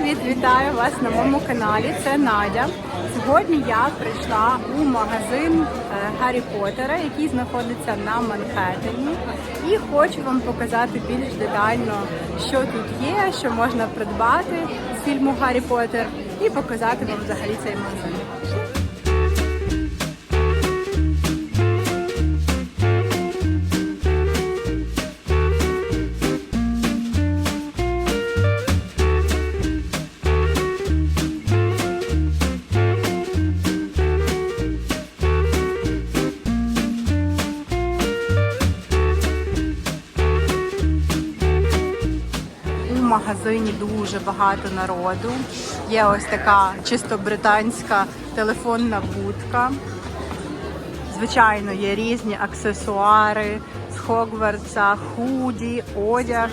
привіт! Вітаю вас на моєму каналі. Це Надя. Сьогодні я прийшла у магазин е, Гаррі Поттера, який знаходиться на Манхеттені. І хочу вам показати більш детально, що тут є, що можна придбати з фільму Гаррі Поттер, і показати вам взагалі цей магазин. Магазині дуже багато народу. Є ось така чисто британська телефонна будка. Звичайно, є різні аксесуари з Хогвартса, худі, одяг.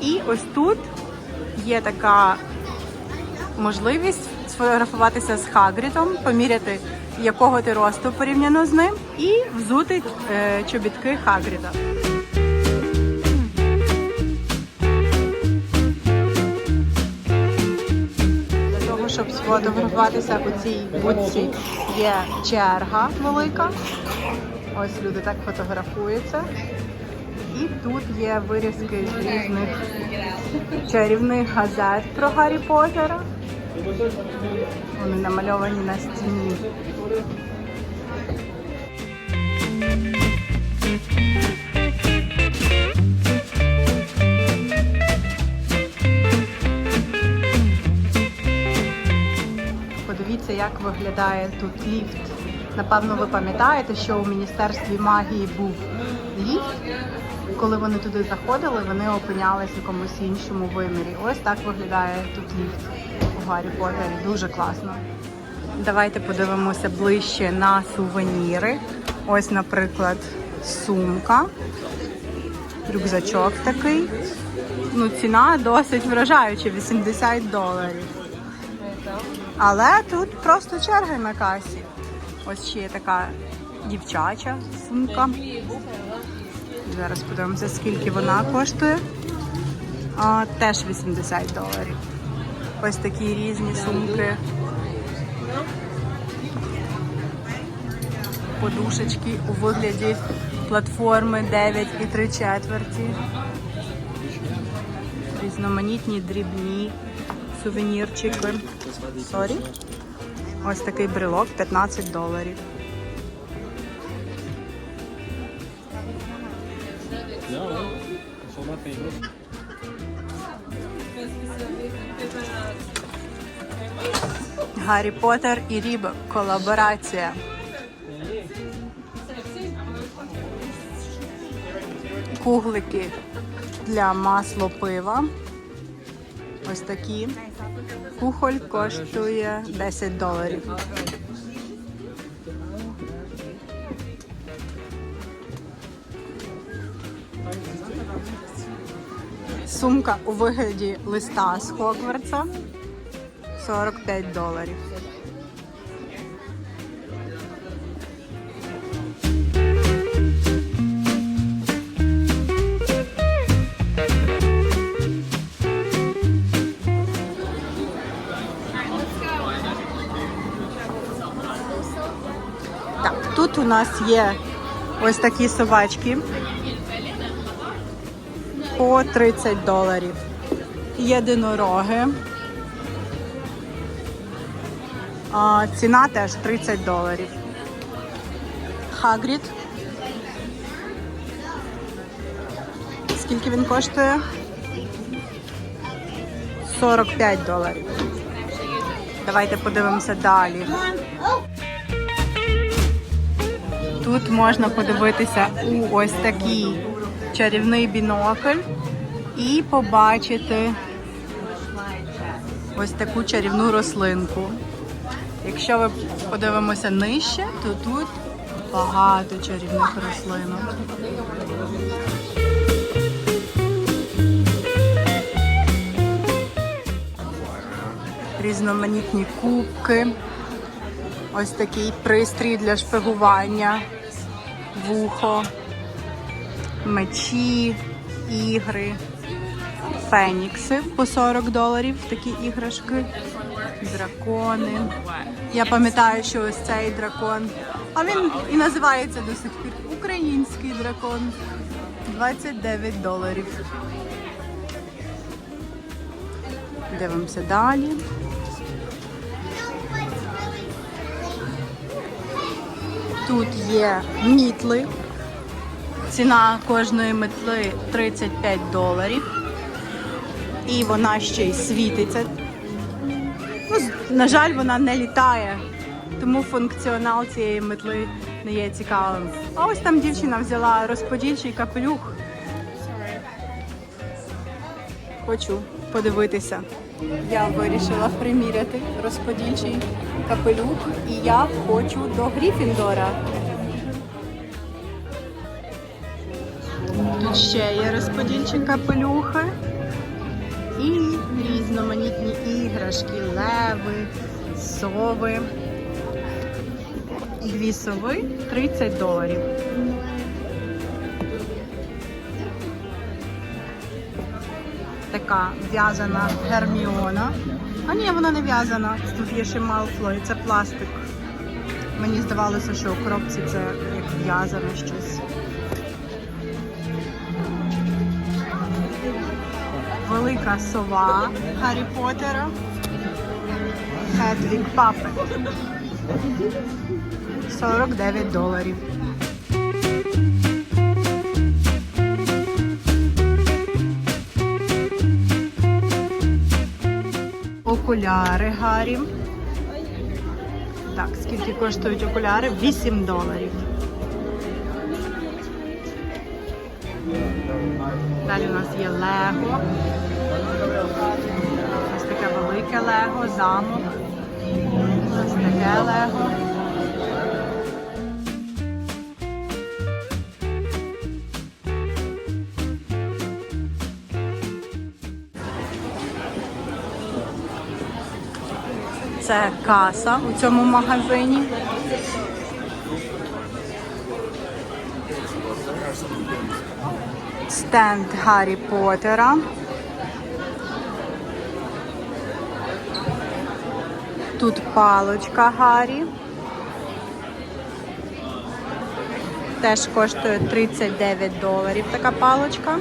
І ось тут є така можливість сфотографуватися з Хагрідом, поміряти, якого ти росту порівняно з ним, і взути е, чобітки Хагріда. Сфотографуватися у цій будці, є черга велика. Ось люди так фотографуються. І тут є вирізки з різних чарівних газет про Гаррі Поттера. Вони намальовані на стіні. Як виглядає тут ліфт. Напевно, ви пам'ятаєте, що у Міністерстві магії був ліфт. Коли вони туди заходили, вони опинялись в якомусь іншому вимірі. Ось так виглядає тут ліфт у Гаррі Поттері. Дуже класно. Давайте подивимося ближче на сувеніри. Ось, наприклад, сумка, рюкзачок такий. Ну, ціна досить вражаюча 80 доларів. Але тут просто черги на касі. Ось ще є така дівчача сумка. Зараз подивимося, скільки вона коштує. А, теж 80 доларів. Ось такі різні сумки. Подушечки у вигляді платформи 9 і 3 четверті. Різноманітні дрібні сувенірчики. Сорі. Ось такий брелок 15 доларів. Гаррі Поттер і Рібок. Колаборація. Куглики для масло пива. Ось такі. Кухоль коштує 10 доларів. Сумка у вигляді листа з Хогвартса 45 доларів. У нас є ось такі собачки по 30 доларів. Єдинороги. А, ціна теж 30 доларів. Хагрід. Скільки він коштує? 45 доларів. Давайте подивимося далі. Тут можна подивитися у ось такий чарівний бінокль і побачити ось таку чарівну рослинку. Якщо ви подивимося нижче, то тут багато чарівних рослинок. Різноманітні кубки. Ось такий пристрій для шпигування, вухо, мечі, ігри. фенікси по 40 доларів, такі іграшки, дракони. Я пам'ятаю, що ось цей дракон, а він і називається до сих пір український дракон. 29 доларів. Дивимося далі. Тут є мітли. Ціна кожної метли 35 доларів. І вона ще й світиться. Ну, на жаль, вона не літає, тому функціонал цієї метли не є цікавим. А ось там дівчина взяла розподільчий капелюх. Хочу подивитися. Я вирішила приміряти розподільчий капелюх, і я хочу до Гріфіндора. Тут ще є розподільчі капелюхи і різноманітні іграшки, леви, сови. Дві сови 30 доларів. Така в'язана герміона. А ні, вона не в'язана. Тут є ще Малфлой, це пластик. Мені здавалося, що у коробці це як в'язане щось. Велика сова Гаррі Поттера. Хедвік Пафет. 49 доларів. Окуляри Гаррі. Так, скільки коштують окуляри? 8 доларів. Далі у нас є Лего. Ось таке велике Лего, замок. Ось таке Лего. Це каса у цьому магазині. Стенд Гаррі Поттера. Тут палочка Гаррі. Теж коштує 39 доларів така палочка.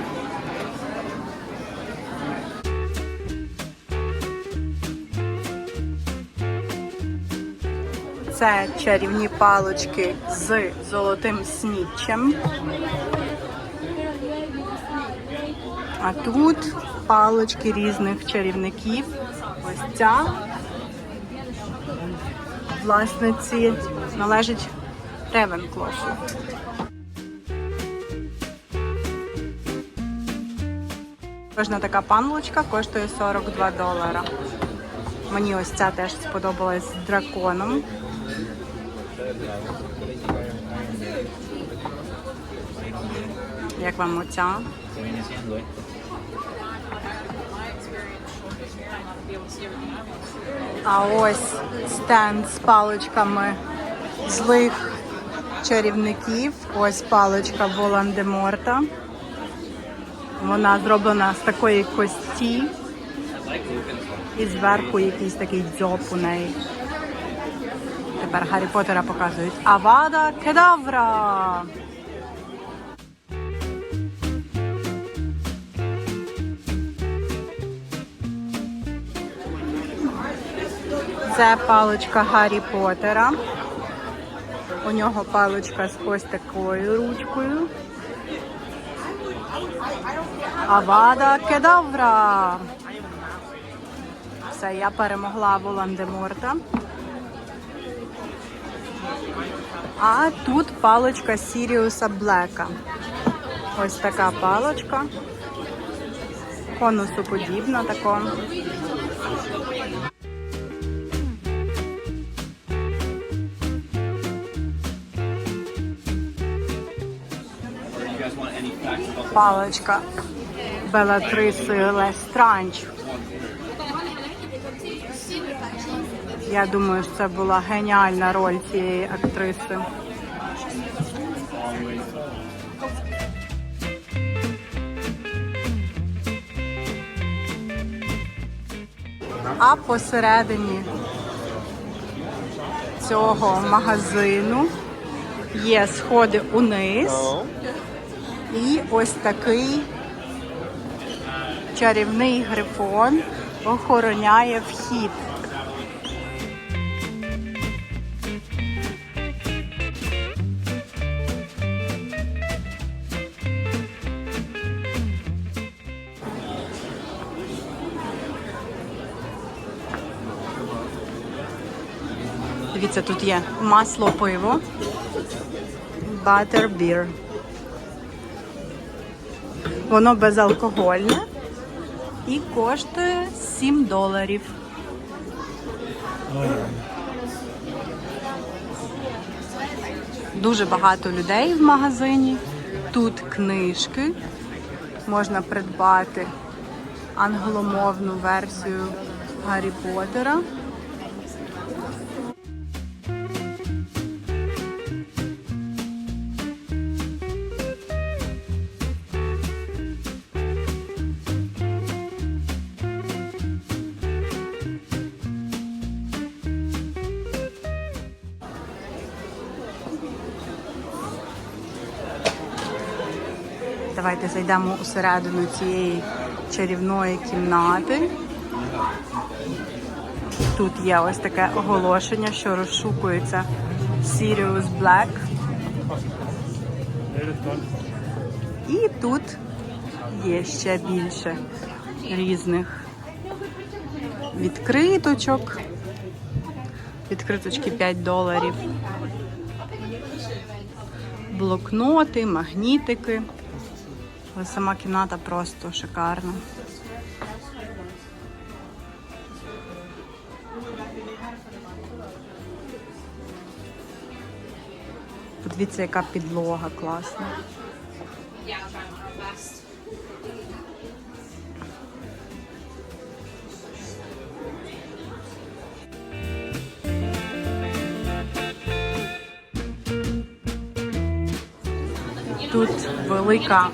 Це чарівні палочки з золотим сніччем. А тут палочки різних чарівників. Ось ця власниці належить Ревенклофу. Кожна така панлочка коштує 42 долара. Мені ось ця теж сподобалась з драконом. Як вам оця? А ось стенд з паличками злих чарівників. Ось паличка Волан-де-Морта. Вона зроблена з такої кості. І зверху якийсь такий дзьоб у неї. Тепер Гаррі Поттера показують. Авада кедавра! Це паличка Гаррі Поттера. У нього паличка з ось такою ручкою. Авада кедавра! Все, я перемогла Волан-де-Морта. А тут паличка Сіріуса Блека. Ось така паличка. Конусоподібна така. Паличка Белатриси Лестранч. Я думаю, що це була геніальна роль цієї актриси. А посередині цього магазину є сходи униз. І ось такий чарівний грифон охороняє вхід. Дивіться, тут є масло пиво, butter beer. Воно безалкогольне і коштує 7 доларів. Дуже багато людей в магазині. Тут книжки. Можна придбати англомовну версію Гаррі Поттера. Давайте зайдемо усередину цієї чарівної кімнати. Тут є ось таке оголошення, що розшукується Sirius Black. І тут є ще більше різних відкриточок. Відкриточки 5 доларів. Блокноти, магнітики. Але сама кімната просто шикарна. Подивіться, яка підлога класна. Тут велика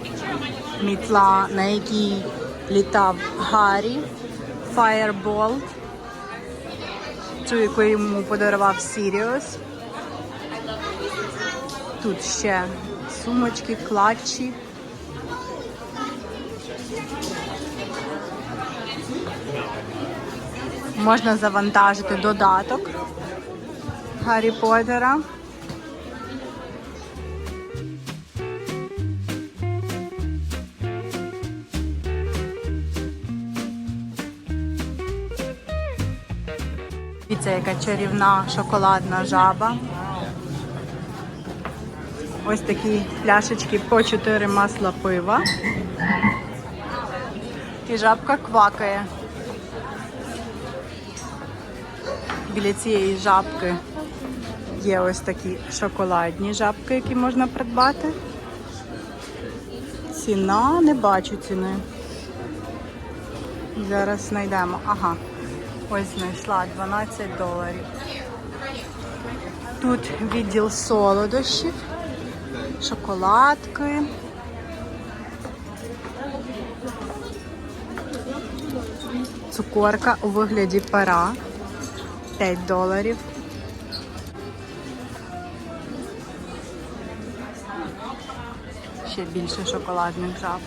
мітла, на якій літав Гаррі, Firebolt, цю, яку йому подарував Сіріус. Тут ще сумочки, клатчі. Можна завантажити додаток Гаррі Поттера. Дивіться, яка чарівна шоколадна жаба. Ось такі пляшечки по 4 масла пива. І жабка квакає. Біля цієї жабки є ось такі шоколадні жабки, які можна придбати. Ціна, не бачу ціни. Зараз знайдемо. Ага. Ось знайшла 12 доларів. Тут відділ солодощів, шоколадки. Цукорка у вигляді пера 5 доларів. Ще більше шоколадних жаб.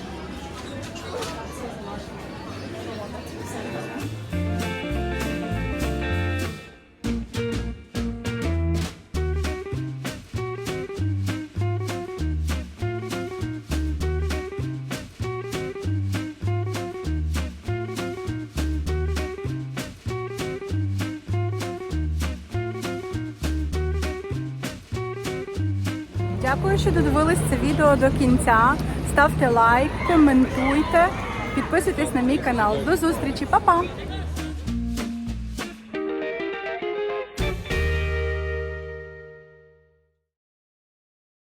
Дякую, що додивились це відео до кінця. Ставте лайк, коментуйте, підписуйтесь на мій канал. До зустрічі, Па-па!